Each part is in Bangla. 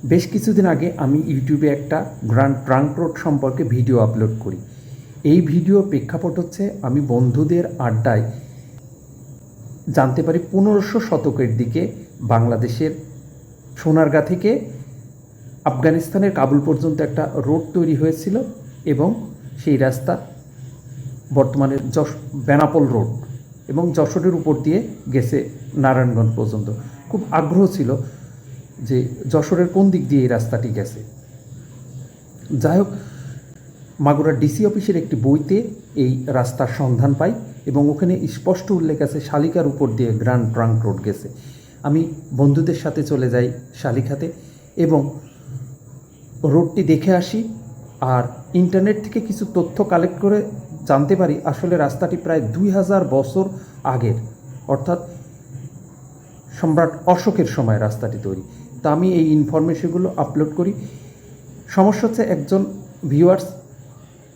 বেশ কিছুদিন আগে আমি ইউটিউবে একটা গ্র্যান্ড ট্রাঙ্ক রোড সম্পর্কে ভিডিও আপলোড করি। এই ভিডিও প্রেক্ষাপট হচ্ছে আমি বন্ধুদের আড্ডায় জানতে পারি পনেরোশো শতকের দিকে বাংলাদেশের সোনারগাঁ থেকে আফগানিস্তানের কাবুল পর্যন্ত একটা রোড তৈরি হয়েছিল এবং সেই রাস্তা বর্তমানে যশ, বেনাপোল রোড এবং যশোরের উপর দিয়ে গেছে নারায়ণগঞ্জ পর্যন্ত। খুব আগ্রহ ছিল যে যশোরের কোন দিক দিয়ে এই রাস্তাটি গেছে। যাই হোক মাগুরার ডিসি অফিসের একটি বইতে এই রাস্তার সন্ধান পাই এবং ওখানে স্পষ্ট উল্লেখ আছে, শালিকার উপর দিয়ে গ্র্যান্ড ট্রাঙ্ক রোড গেছে। আমি বন্ধুদের সাথে চলে যাই শালিখাতে এবং রোডটি দেখে আসি আর ইন্টারনেট থেকে কিছু তথ্য কালেক্ট করে জানতে পারি আসলে রাস্তাটি প্রায় দুই হাজার বছর আগের। অর্থাৎ সম্রাট অশোকের সময় রাস্তাটি তৈরি। আমি এই ইনফরমেশনগুলো আপলোড করি। সমস্যা হচ্ছে একজন ভিউয়ার্স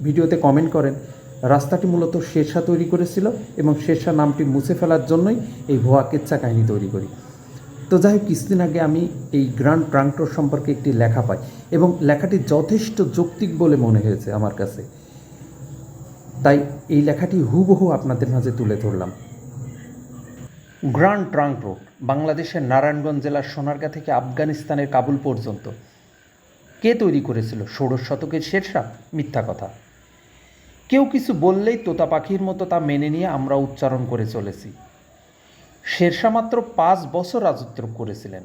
ভিডিওতে কমেন্ট করেন, রাস্তাটি মূলত শেরশাহ তৈরি করেছিল এবং শেরশাহ নামটি মুছে ফেলার জন্যই এই ভুয়া কেচ্ছা কাহিনী তৈরি করি। তো যাই হোক, কিছুদিন আগে আমি এই গ্র্যান্ড ট্রাঙ্কটোর সম্পর্কে একটি লেখা পাই এবং লেখাটি যথেষ্ট যৌক্তিক বলে মনে হয়েছে আমার কাছে। তাই এই লেখাটি হুবহু আপনাদের মাঝে তুলে ধরলাম। গ্র্যান্ড ট্রাঙ্ক রোড বাংলাদেশের নারায়ণগঞ্জ জেলার সোনারগাঁ থেকে আফগানিস্তানের কাবুল পর্যন্ত। কে তৈরি করেছিল? ষোড়শ শতকের শেরশাহ মিথ্যা কথা। কেউ কিছু বললেই তোতা পাখির মতো তা মেনে নিয়ে আমরা উচ্চারণ করে চলেছি। শেরশাহ মাত্র পাঁচ বছর রাজত্ব করেছিলেন।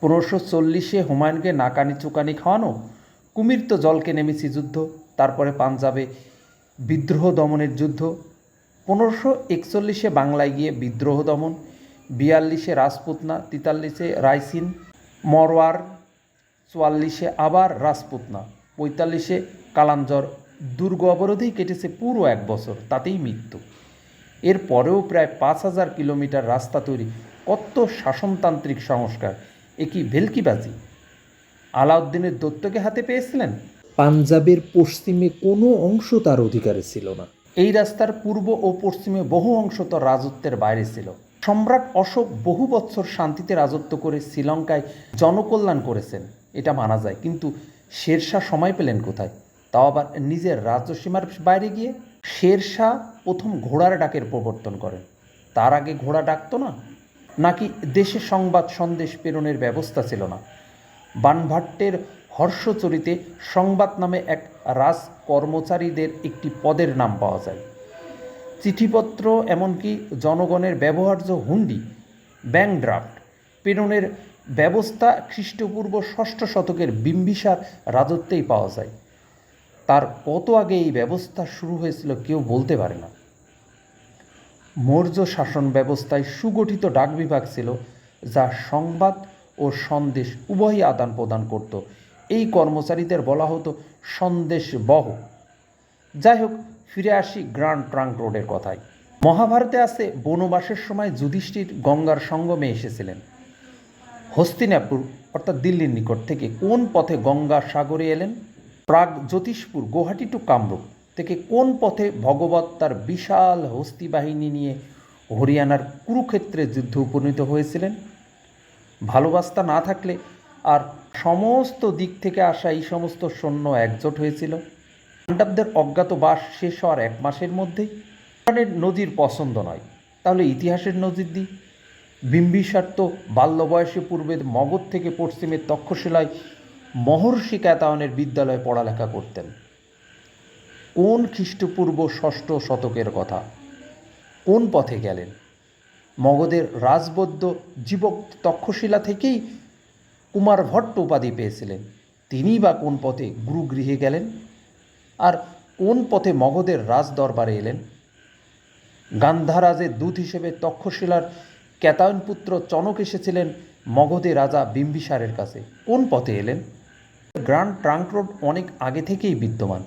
পনেরোশো চল্লিশে হুমায়ুনকে নাকানি চুকানি খাওয়ানো, কুমির তো জলকে নেমেছি যুদ্ধ, তারপরে পাঞ্জাবে বিদ্রোহ দমনের যুদ্ধ পনেরোশো একচল্লিশে বাংলায় গিয়ে বিদ্রোহ দমন, বিয়াল্লিশে রাজপুতনা তেতাল্লিশে রাইসিন, মরওয়ার, চুয়াল্লিশে আবার রাজপুতনা পঁয়তাল্লিশে কালাঞ্জর। দুর্গ অবরোধেই কেটেছে পুরো এক বছর, তাতেই মৃত্যু। এর পরেও প্রায় পাঁচ হাজার কিলোমিটার রাস্তা তৈরি, কত শাসনতান্ত্রিক সংস্কার, এ কি ভেলকিবাজি? আলাউদ্দিনের দত্তকে হাতে পেয়েছিলেন? পাঞ্জাবের পশ্চিমে কোনো অংশ তার অধিকারে ছিল না। এই রাস্তার পূর্ব ও পশ্চিমে বহু অংশ তার রাজত্বের বাইরে ছিল। সম্রাট অশোক বহু বছর শান্তিতে রাজত্ব করে শ্রীলঙ্কায় জনকল্যাণ করেছেন, এটা মানা যায়। কিন্তু শেরশাহ সময় পেলেন কোথায়? তাও আবার নিজের রাজ্যসীমার বাইরে গিয়ে শেরশাহ প্রথম ঘোড়ার ডাকের প্রবর্তন করেন। তার আগে ঘোড়া ডাকতো না? নাকি দেশে সংবাদ সন্দেশ প্রেরণের ব্যবস্থা ছিল না? বানভাট্টের হর্ষচরিতে সংবাদ নামে এক রাজ কর্মচারীদের একটি পদের নাম পাওয়া যায়। চিঠিপত্র, এমনকি জনগণের ব্যবহার্য হুন্ডি, ব্যাংক ড্রাফট প্রেরণের ব্যবস্থা খ্রিস্টপূর্ব ষষ্ঠ শতকের বিম্বিসার রাজত্বেই পাওয়া যায়। তার কত আগে এই ব্যবস্থা শুরু হয়েছিল কেউ বলতে পারে না। মৌর্য শাসন ব্যবস্থায় সুগঠিত ডাক বিভাগ ছিল, যা সংবাদ ও সন্দেশ উভয়ই আদান প্রদান করত। এই কর্মচারীদের বলা হতো সন্দেশ বহ যাই হোক ফিরে আসি গ্র্যান্ড ট্রাঙ্ক রোডের কথায়। মহাভারতে আছে বনবাসের সময় যুধিষ্ঠির গঙ্গার সঙ্গমে এসেছিলেন। হস্তিনাপুর, অর্থাৎ দিল্লির নিকট থেকে কোন পথে গঙ্গা সাগরে এলেন? প্রাগ জ্যোতিষপুর গুয়াহাটি টু কামরূপ থেকে কোন পথে ভগবত তার বিশাল হস্তি বাহিনী নিয়ে হরিয়ানার কুরুক্ষেত্রে যুদ্ধে উপনীত হয়েছিলেন? ভালোবাসা না থাকলে আর সমস্ত দিক থেকে আসা এই সমস্ত সৈন্য একজোট হয়েছিল। পাণ্ডবদের অজ্ঞাত বাস শেষ হওয়ার এক মাসের মধ্যেই নজির পছন্দ নয়। তাহলে ইতিহাসের নজির দিই। বিম্বিসার তো বাল্য বয়সে পূর্বে মগধ থেকে পশ্চিমের তক্ষশিলায় মহর্ষি ক্যাতায়নের বিদ্যালয়ে পড়ালেখা করতেন। কোন খ্রিস্টপূর্ব ষষ্ঠ শতকের কথা? কোন পথে গেলেন? মগধের রাজবদ্ধ জীবক তক্ষশিলা থেকেই কুমার ভট্ট উপাধি পেয়েছিলেন। তিনি বা কোন পথে গুরুগৃহে গেলেন? আর কোন পথে মগধের রাজ দরবারে এলেন? গান্ধারাজের দূত হিসেবে তক্ষশিলার ক্যাতায়ন পুত্র চনক এসেছিলেন মগধে রাজা বিম্বিসারের কাছে। কোন পথে এলেন? গ্র্যান্ড ট্রাঙ্ক রোড অনেক আগে থেকেই বিদ্যমান।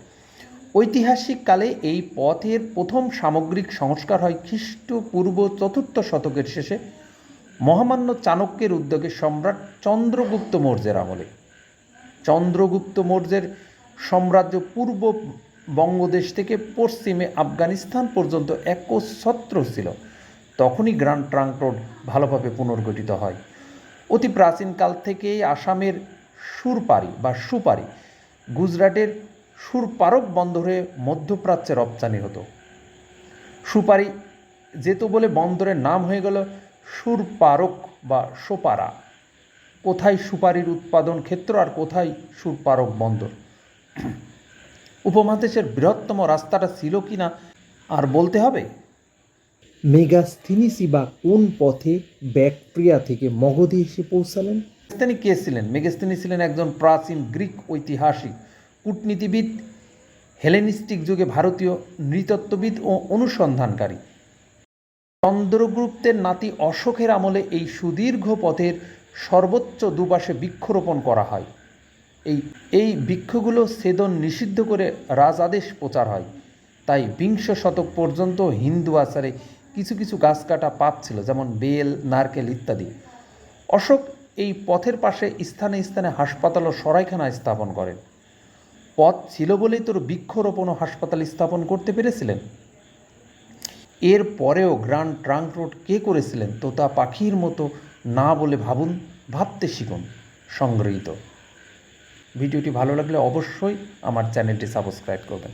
ঐতিহাসিক কালে এই পথের প্রথম সামগ্রিক সংস্কার হয় খ্রিস্টপূর্ব চতুর্থ শতকের শেষে। মহামান্য চাণক্যের উদ্যোগে সম্রাট চন্দ্রগুপ্ত মৌর্যের আমলে। চন্দ্রগুপ্ত মৌর্যের সাম্রাজ্য পূর্ব বঙ্গদেশ থেকে পশ্চিমে আফগানিস্তান পর্যন্ত একচ্ছত্র ছিল। তখনই গ্র্যান্ড ট্রাঙ্ক রোড ভালোভাবে পুনর্গঠিত হয়। অতি প্রাচীনকাল থেকেই আসামের সুরপারি বা সুপারি গুজরাটের সুরপারক বন্দরে মধ্যপ্রাচ্যে রপ্তানি হতো। সুপারি যেত বলে বন্দরের নাম হয়ে গেল সুরপারক বা সোপারা। কোথায় সুপারির উৎপাদন ক্ষেত্র আর কোথায় সুরপারক বন্দর? উপমহাদেশের বৃহত্তম রাস্তাটা ছিল কি না আর বলতে হবে? মেগাস্থিনিসি বা কোন পথে ব্যাকট্রিয়া থেকে মগধে এসে পৌঁছালেন? মেগাস্তেনি কে ছিলেন? মেগাস্তেনি ছিলেন একজন প্রাচীন গ্রিক ঐতিহাসিক কূটনীতিবিদ হেলেনিস্টিক যুগে ভারতীয় নৃতত্ত্ববিদ ও অনুসন্ধানকারী। চন্দ্রগুপ্তের নাতি অশোকের আমলে এই সুদীর্ঘ পথের সর্বোচ্চ দুপাশে বৃক্ষরোপণ করা হয়। এই এই বৃক্ষগুলো ছেদন নিষিদ্ধ করে রাজ আদেশ প্রচার হয়। তাই বিংশ শতক পর্যন্ত হিন্দু আচারে কিছু কিছু গাছ কাটা পাপ ছিল, যেমন বেল, নারকেল ইত্যাদি। অশোক এই পথের পাশে স্থানে স্থানে হাসপাতাল ও সরাইখানা স্থাপন করেন। পথ ছিল বলেই তোর বৃক্ষরোপণ ও হাসপাতাল স্থাপন করতে পেরেছিলেন? এর পরেও গ্র্যান্ড ট্রাঙ্ক রোড কে করেছিলেন তোতা পাখির মতো না বলে ভাবুন, ভাবতে শিখুন, সংগৃহীত। ভিডিওটি ভালো লাগলে অবশ্যই আমার চ্যানেলটি সাবস্ক্রাইব করবেন।